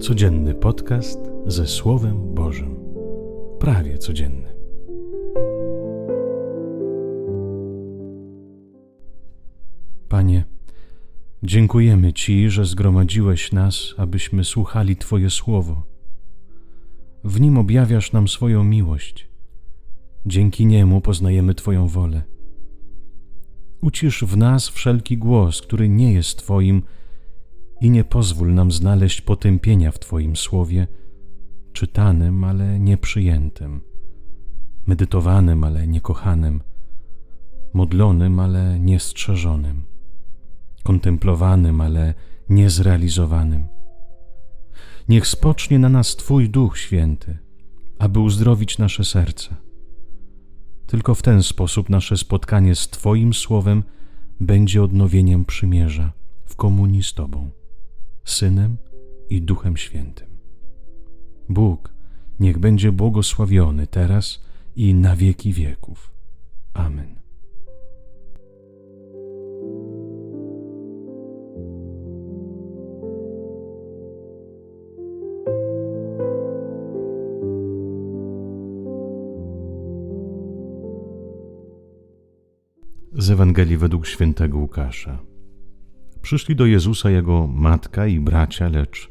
Codzienny podcast ze Słowem Bożym. Prawie codzienny. Panie, dziękujemy Ci, że zgromadziłeś nas, abyśmy słuchali Twoje słowo. W nim objawiasz nam swoją miłość. Dzięki niemu poznajemy Twoją wolę. Ucisz w nas wszelki głos, który nie jest Twoim, i nie pozwól nam znaleźć potępienia w Twoim słowie, czytanym, ale nieprzyjętym, medytowanym, ale niekochanym, modlonym, ale niestrzeżonym, kontemplowanym, ale niezrealizowanym. Niech spocznie na nas Twój Duch Święty, aby uzdrowić nasze serca. Tylko w ten sposób nasze spotkanie z Twoim Słowem będzie odnowieniem przymierza w komunii z Tobą. Synem i Duchem Świętym. Bóg niech będzie błogosławiony teraz i na wieki wieków. Amen. Z Ewangelii według świętego Łukasza. Przyszli do Jezusa jego matka i bracia, lecz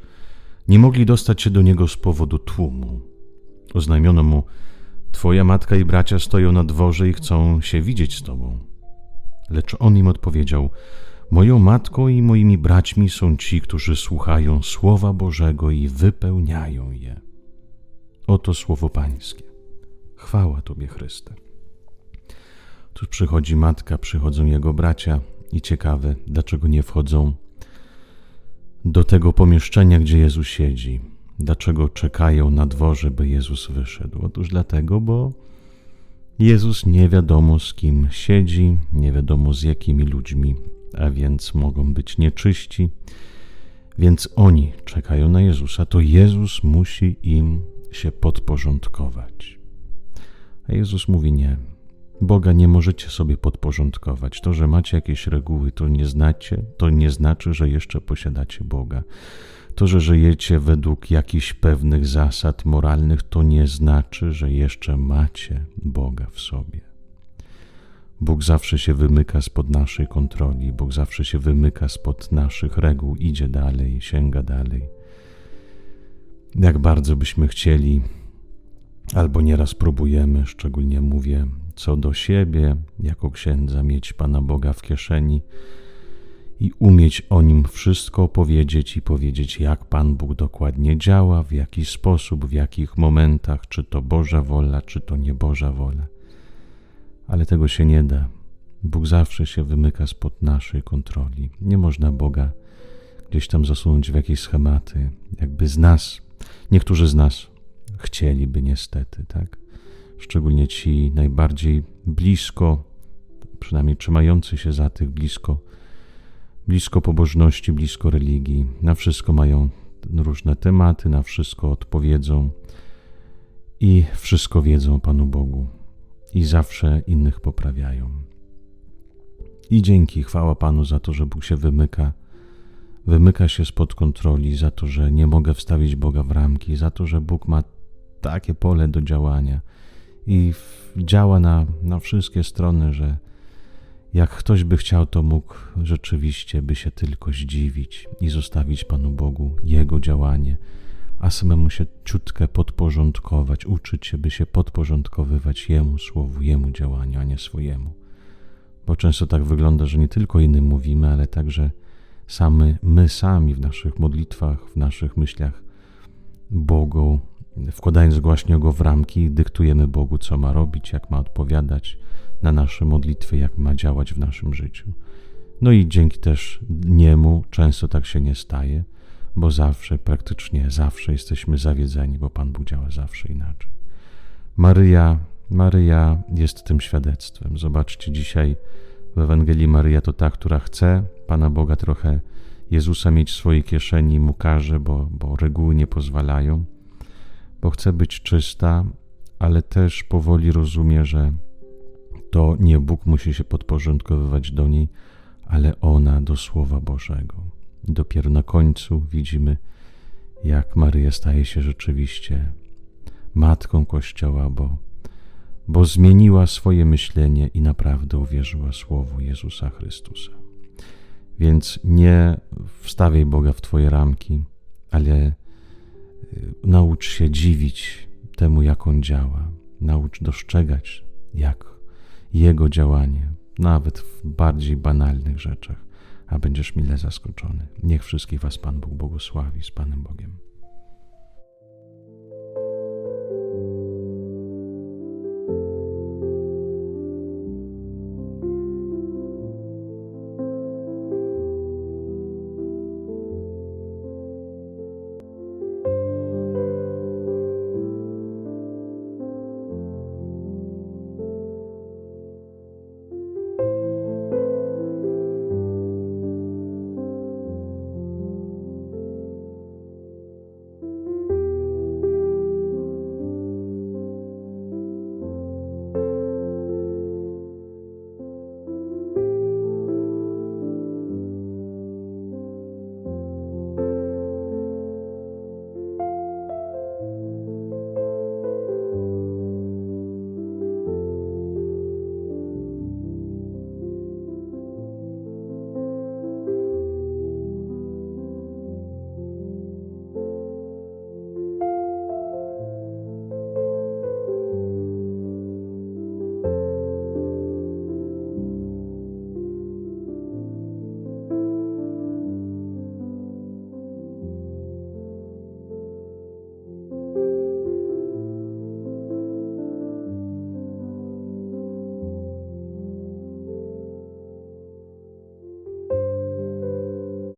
nie mogli dostać się do niego z powodu tłumu. Oznajmiono mu: Twoja matka i bracia stoją na dworze i chcą się widzieć z tobą. Lecz on im odpowiedział: Moją matką i moimi braćmi są ci, którzy słuchają słowa Bożego i wypełniają je. Oto słowo Pańskie. Chwała Tobie, Chryste. Tu przychodzi matka, przychodzą jego bracia, i ciekawe, dlaczego nie wchodzą do tego pomieszczenia, gdzie Jezus siedzi. Dlaczego czekają na dworze, by Jezus wyszedł? Otóż dlatego, bo Jezus nie wiadomo z kim siedzi, nie wiadomo z jakimi ludźmi, a więc mogą być nieczyści. Więc oni czekają na Jezusa, to Jezus musi im się podporządkować. A Jezus mówi nie. Boga nie możecie sobie podporządkować. To, że macie jakieś reguły, to nie znacie, to nie znaczy, że jeszcze posiadacie Boga. To, że żyjecie według jakichś pewnych zasad moralnych, to nie znaczy, że jeszcze macie Boga w sobie. Bóg zawsze się wymyka spod naszej kontroli, Bóg zawsze się wymyka spod naszych reguł, idzie dalej, sięga dalej. Jak bardzo byśmy chcieli, albo nieraz próbujemy, szczególnie mówię co do siebie, jako księdza, mieć Pana Boga w kieszeni i umieć o nim wszystko opowiedzieć i powiedzieć, jak Pan Bóg dokładnie działa, w jaki sposób, w jakich momentach, czy to Boża wola, czy to nie Boża wola. Ale tego się nie da. Bóg zawsze się wymyka spod naszej kontroli. Nie można Boga gdzieś tam zasunąć w jakieś schematy, jakby z nas, niektórzy z nas chcieliby niestety, tak? szczególnie ci najbardziej blisko, przynajmniej trzymający się za tych blisko, blisko pobożności, blisko religii. Na wszystko mają różne tematy, na wszystko odpowiedzą i wszystko wiedzą Panu Bogu i zawsze innych poprawiają. I dzięki, chwała Panu za to, że Bóg się wymyka, wymyka się spod kontroli, za to, że nie mogę wstawić Boga w ramki, za to, że Bóg ma takie pole do działania i działa na, na wszystkie strony, że jak ktoś by chciał, to mógł rzeczywiście by się tylko zdziwić i zostawić Panu Bogu Jego działanie, a samemu się ciutkę podporządkować, uczyć się, by się podporządkowywać Jemu słowu, Jemu działaniu, a nie swojemu. Bo często tak wygląda, że nie tylko innym mówimy, ale także samy, my sami w naszych modlitwach, w naszych myślach Bogu wkładając właśnie go w ramki, dyktujemy Bogu, co ma robić, jak ma odpowiadać na nasze modlitwy, jak ma działać w naszym życiu. No i dzięki też niemu często tak się nie staje, bo zawsze, praktycznie zawsze jesteśmy zawiedzeni, bo Pan Bóg działa zawsze inaczej. Maryja, Maryja jest tym świadectwem. Zobaczcie dzisiaj w Ewangelii Maryja to ta, która chce Pana Boga trochę Jezusa mieć w swojej kieszeni, mu każe, bo, bo reguły nie pozwalają bo chce być czysta, ale też powoli rozumie, że to nie Bóg musi się podporządkowywać do niej, ale ona do Słowa Bożego. I dopiero na końcu widzimy, jak Maryja staje się rzeczywiście matką Kościoła, bo, bo zmieniła swoje myślenie i naprawdę uwierzyła Słowu Jezusa Chrystusa. Więc nie wstawiaj Boga w Twoje ramki, ale naucz się dziwić temu, jak On działa. Naucz dostrzegać, jak Jego działanie, nawet w bardziej banalnych rzeczach, a będziesz mile zaskoczony. Niech wszystkich Was Pan Bóg błogosławi z Panem Bogiem.